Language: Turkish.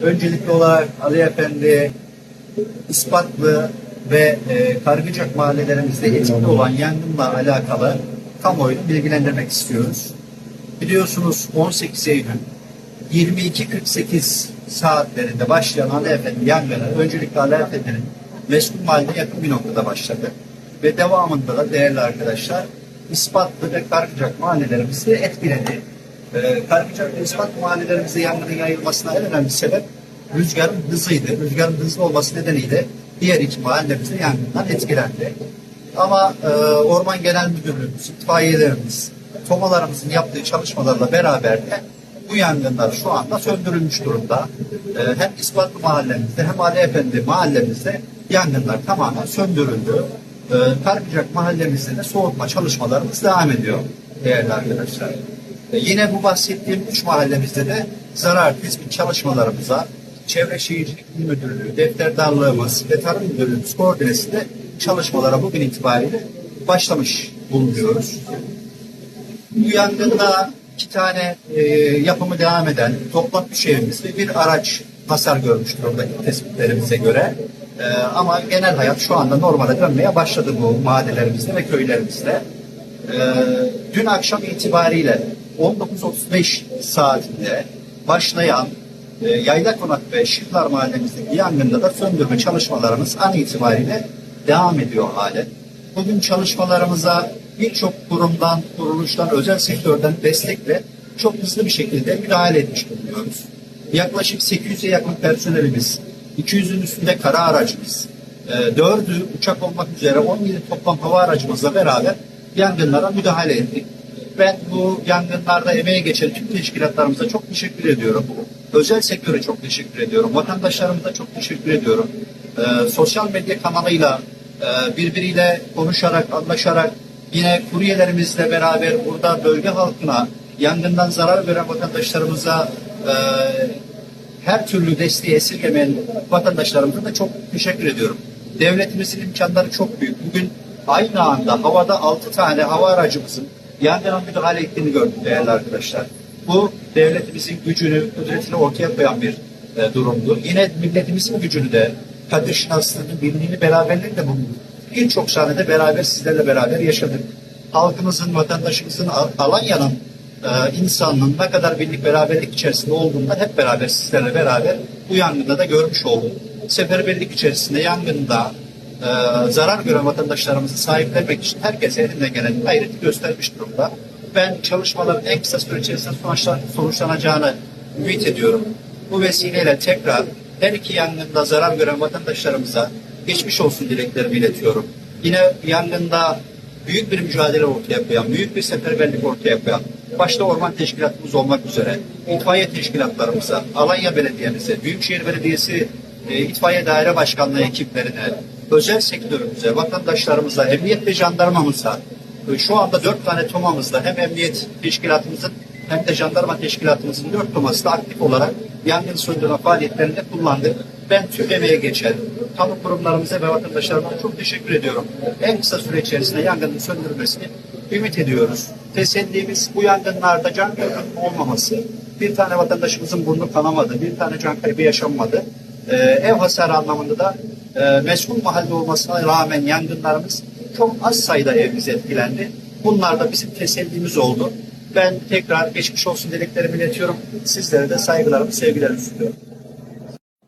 Öncelikli olarak Ali Efendi, İspatlı ve e, Kargıcak mahallelerimizde etkili olan yangınla alakalı kamuoyunu bilgilendirmek istiyoruz. Biliyorsunuz 18 Eylül 22.48 saatlerinde başlayan Ali Efendi yangını öncelikle Ali Efendi'nin Meskul Mahalle'ne yakın bir noktada başladı. Ve devamında da değerli arkadaşlar İspatlı ve Kargıcak mahallelerimizde etkiledi. Ee, Kargıcak ve İspatlı mahallelerimizde yangının yayılmasına en önemli sebep rüzgarın hızıydı. Rüzgarın hızlı olması nedeniyle diğer iki mahallemizde yangından etkilendi. Ama e, Orman Genel Müdürlüğümüz, itfaiyelerimiz, tomalarımızın yaptığı çalışmalarla beraber de bu yangınlar şu anda söndürülmüş durumda. E, hem İspatlı mahallemizde hem Ali Efendi mahallemizde yangınlar tamamen söndürüldü. E, Kargıcak mahallemizde de soğutma çalışmalarımız devam ediyor değerli arkadaşlar. E, yine bu bahsettiğim üç mahallemizde de zarar tespit çalışmalarımıza Çevre Şehircilik İl Müdürlüğü, Defterdarlığımız ve Tarım Müdürlüğümüz koordinesinde çalışmalara bugün itibariyle başlamış bulunuyoruz. Bu yangında iki tane e, yapımı devam eden toplam üç evimiz ve bir araç hasar görmüş durumda tespitlerimize göre. E, ama genel hayat şu anda normale dönmeye başladı bu mahallelerimizde ve köylerimizde. E, dün akşam itibariyle 19.35 saatinde başlayan e, Yayla Konak ve Şıklar mahallemizdeki yangında da söndürme çalışmalarımız an itibariyle devam ediyor halen. Bugün çalışmalarımıza birçok kurumdan, kuruluştan, özel sektörden destekle çok hızlı bir şekilde müdahale etmiş bulunuyoruz. Yaklaşık 800'e yakın personelimiz, 200'ün üstünde kara aracımız, 4'ü uçak olmak üzere 17 toplam hava aracımızla beraber yangınlara müdahale ettik. Ben bu yangınlarda emeğe geçen tüm teşkilatlarımıza çok teşekkür ediyorum. Özel sektöre çok teşekkür ediyorum. Vatandaşlarımıza çok teşekkür ediyorum. Ee, sosyal medya kanalıyla e, birbiriyle konuşarak, anlaşarak yine kuryelerimizle beraber burada bölge halkına yangından zarar veren vatandaşlarımıza e, her türlü desteği esirgemeyen vatandaşlarımıza da çok teşekkür ediyorum. Devletimizin imkanları çok büyük. Bugün aynı anda havada 6 tane hava aracımızın yangına müdahale ettiğini gördüm değerli arkadaşlar. Bu devletimizin gücünü, kudretini ortaya koyan bir e, durumdu. Yine milletimizin gücünü de, kadir şinaslığını, birliğini, beraberliğini de bu birçok sahnede beraber sizlerle beraber yaşadık. Halkımızın, vatandaşımızın, Al- Alanya'nın e, insanlığın ne kadar birlik beraberlik içerisinde olduğunda hep beraber sizlerle beraber bu yangında da görmüş olduk. Seferberlik içerisinde yangında e, zarar gören vatandaşlarımızı sahiplenmek için herkese elinden gelen gayreti göstermiş durumda. Ben çalışmaların en kısa süre içerisinde sonuçlan- sonuçlanacağını ümit ediyorum. Bu vesileyle tekrar her iki yangında zarar gören vatandaşlarımıza geçmiş olsun dileklerimi iletiyorum. Yine yangında büyük bir mücadele ortaya koyan, büyük bir seferberlik ortaya koyan, başta orman teşkilatımız olmak üzere, itfaiye teşkilatlarımıza, Alanya Belediye'mize, Büyükşehir Belediyesi e, itfaiye daire başkanlığı ekiplerine, özel sektörümüze, vatandaşlarımıza, emniyet ve jandarmamıza, e, şu anda dört tane tomamızda hem emniyet teşkilatımızın hem de jandarma teşkilatımızın dört toması da aktif olarak yangın söndürme faaliyetlerinde kullandık. Ben tüm emeğe geçen kamu kurumlarımıza ve vatandaşlarımıza çok teşekkür ediyorum. En kısa süre içerisinde yangının söndürülmesini ümit ediyoruz. Tesellimiz bu yangınlarda can kaybının olmaması. Bir tane vatandaşımızın burnu kanamadı, bir tane can kaybı yaşanmadı. Ee, ev hasarı anlamında da e, meşgul mahalle olmasına rağmen yangınlarımız çok az sayıda evimiz etkilendi. Bunlar da bizim tesellimiz oldu. Ben tekrar geçmiş olsun dileklerimi iletiyorum. Sizlere de saygılarımı, sevgilerimi sunuyorum.